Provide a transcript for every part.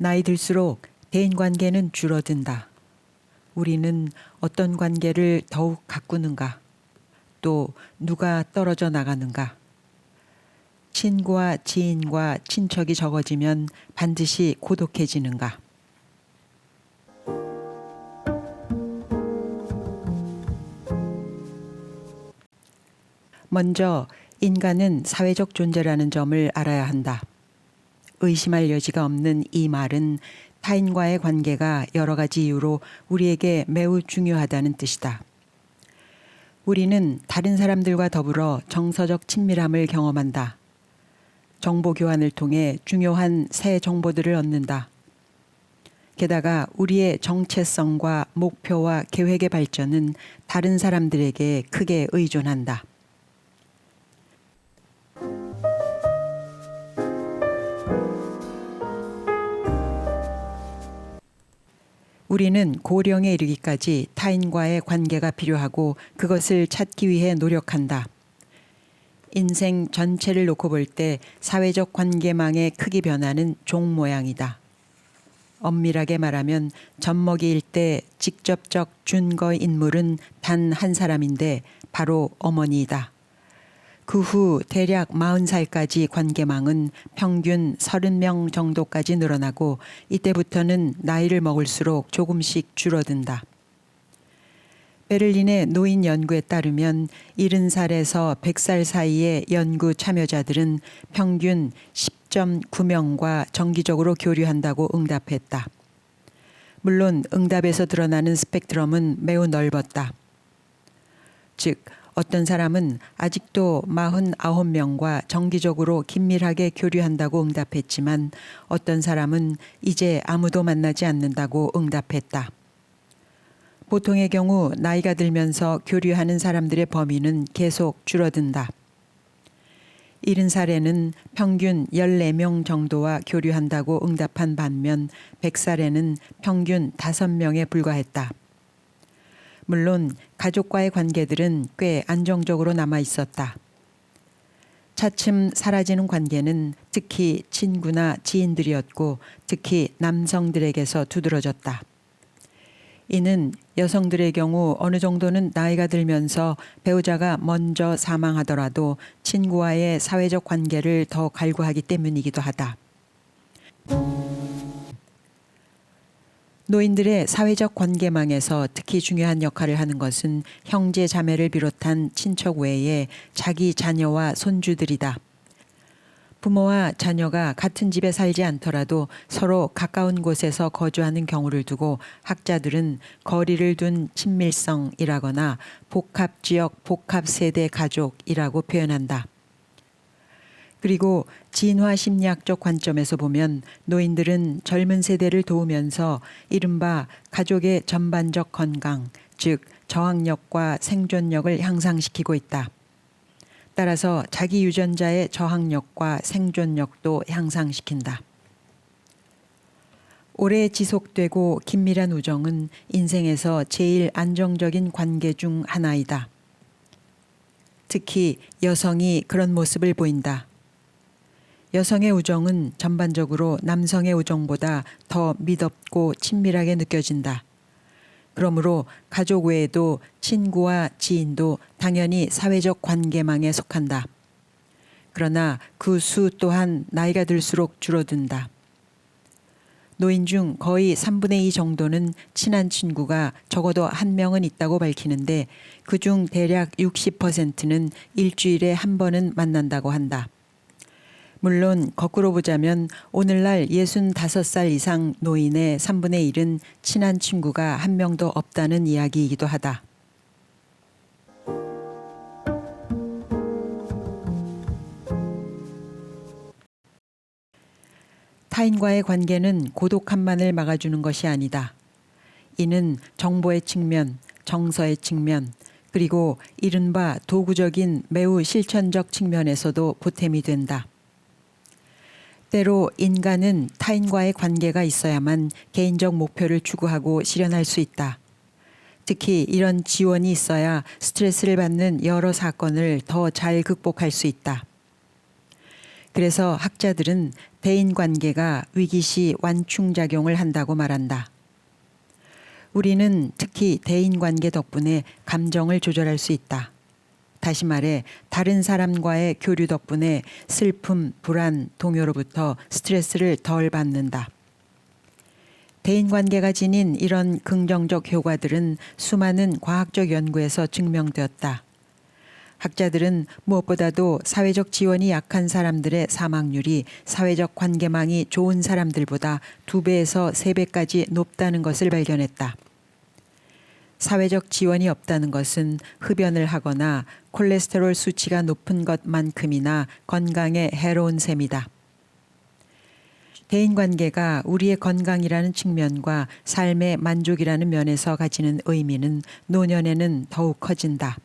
나이 들수록 대인 관계는 줄어든다. 우리는 어떤 관계를 더욱 가꾸는가? 또 누가 떨어져 나가는가? 친구와 지인과 친척이 적어지면 반드시 고독해지는가? 먼저 인간은 사회적 존재라는 점을 알아야 한다. 의심할 여지가 없는 이 말은 타인과의 관계가 여러 가지 이유로 우리에게 매우 중요하다는 뜻이다. 우리는 다른 사람들과 더불어 정서적 친밀함을 경험한다. 정보 교환을 통해 중요한 새 정보들을 얻는다. 게다가 우리의 정체성과 목표와 계획의 발전은 다른 사람들에게 크게 의존한다. 우리는 고령에 이르기까지 타인과의 관계가 필요하고 그것을 찾기 위해 노력한다. 인생 전체를 놓고 볼 때 사회적 관계망의 크기 변화는 종 모양이다. 엄밀하게 말하면 젖먹이일 때 직접적 준거 인물은 단 한 사람인데 바로 어머니이다. 그 후 대략 40살까지 관계망은 평균 30명 정도까지 늘어나고 이때부터는 나이를 먹을수록 조금씩 줄어든다. 베를린의 노인 연구에 따르면 70살에서 100살 사이의 연구 참여자들은 평균 10.9명과 정기적으로 교류한다고 응답했다. 물론 응답에서 드러나는 스펙트럼은 매우 넓었다. 즉, 어떤 사람은 아직도 49명과 정기적으로 긴밀하게 교류한다고 응답했지만 어떤 사람은 이제 아무도 만나지 않는다고 응답했다. 보통의 경우 나이가 들면서 교류하는 사람들의 범위는 계속 줄어든다. 70살에는 평균 14명 정도와 교류한다고 응답한 반면 100살에는 평균 5명에 불과했다. 물론 가족과의 관계들은 꽤 안정적으로 남아 있었다. 차츰 사라지는 관계는 특히 친구나 지인들이었고 특히 남성들에게서 두드러졌다. 이는 여성들의 경우 어느 정도는 나이가 들면서 배우자가 먼저 사망하더라도 친구와의 사회적 관계를 더 갈구하기 때문이기도 하다. 노인들의 사회적 관계망에서 특히 중요한 역할을 하는 것은 형제 자매를 비롯한 친척 외에 자기 자녀와 손주들이다. 부모와 자녀가 같은 집에 살지 않더라도 서로 가까운 곳에서 거주하는 경우를 두고 학자들은 거리를 둔 친밀성이라거나 복합 지역 복합 세대 가족이라고 표현한다. 그리고 진화 심리학적 관점에서 보면 노인들은 젊은 세대를 도우면서 이른바 가족의 전반적 건강, 즉 저항력과 생존력을 향상시키고 있다. 따라서 자기 유전자의 저항력과 생존력도 향상시킨다. 오래 지속되고 긴밀한 우정은 인생에서 제일 안정적인 관계 중 하나이다. 특히 여성이 그런 모습을 보인다. 여성의 우정은 전반적으로 남성의 우정보다 더 미덥고 친밀하게 느껴진다. 그러므로 가족 외에도 친구와 지인도 당연히 사회적 관계망에 속한다. 그러나 그 수 또한 나이가 들수록 줄어든다. 노인 중 거의 3분의 2 정도는 친한 친구가 적어도 한 명은 있다고 밝히는데 그중 대략 60%는 일주일에 한 번은 만난다고 한다. 물론 거꾸로 보자면 오늘날 65살 이상 노인의 3분의 1은 친한 친구가 한 명도 없다는 이야기이기도 하다. 타인과의 관계는 고독함만을 막아주는 것이 아니다. 이는 정보의 측면, 정서의 측면, 그리고 이른바 도구적인 매우 실천적 측면에서도 보탬이 된다. 때로 인간은 타인과의 관계가 있어야만 개인적 목표를 추구하고 실현할 수 있다. 특히 이런 지원이 있어야 스트레스를 받는 여러 사건을 더 잘 극복할 수 있다. 그래서 학자들은 대인 관계가 위기 시 완충작용을 한다고 말한다. 우리는 특히 대인 관계 덕분에 감정을 조절할 수 있다. 다시 말해 다른 사람과의 교류 덕분에 슬픔, 불안, 동요로부터 스트레스를 덜 받는다. 대인 관계가 지닌 이런 긍정적 효과들은 수많은 과학적 연구에서 증명되었다. 학자들은 무엇보다도 사회적 지원이 약한 사람들의 사망률이 사회적 관계망이 좋은 사람들보다 두 배에서 세 배까지 높다는 것을 발견했다. 사회적 지원이 없다는 것은 흡연을 하거나 콜레스테롤 수치가 높은 것만큼이나 건강에 해로운 셈이다. 대인 관계가 우리의 건강이라는 측면과 삶의 만족이라는 면에서 가지는 의미는 노년에는 더욱 커진다.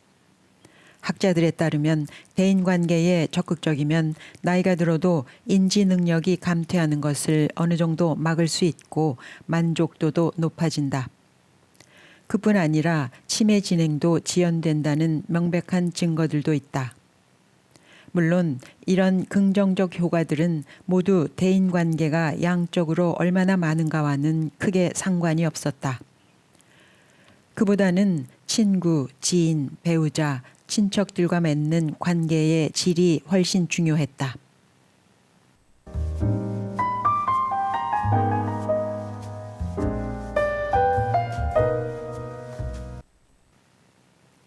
학자들에 따르면 대인 관계에 적극적이면 나이가 들어도 인지 능력이 감퇴하는 것을 어느 정도 막을 수 있고 만족도도 높아진다. 그뿐 아니라 치매 진행도 지연된다는 명백한 증거들도 있다. 물론 이런 긍정적 효과들은 모두 대인 관계가 양적으로 얼마나 많은가와는 크게 상관이 없었다. 그보다는 친구, 지인, 배우자, 친척들과 맺는 관계의 질이 훨씬 중요했다.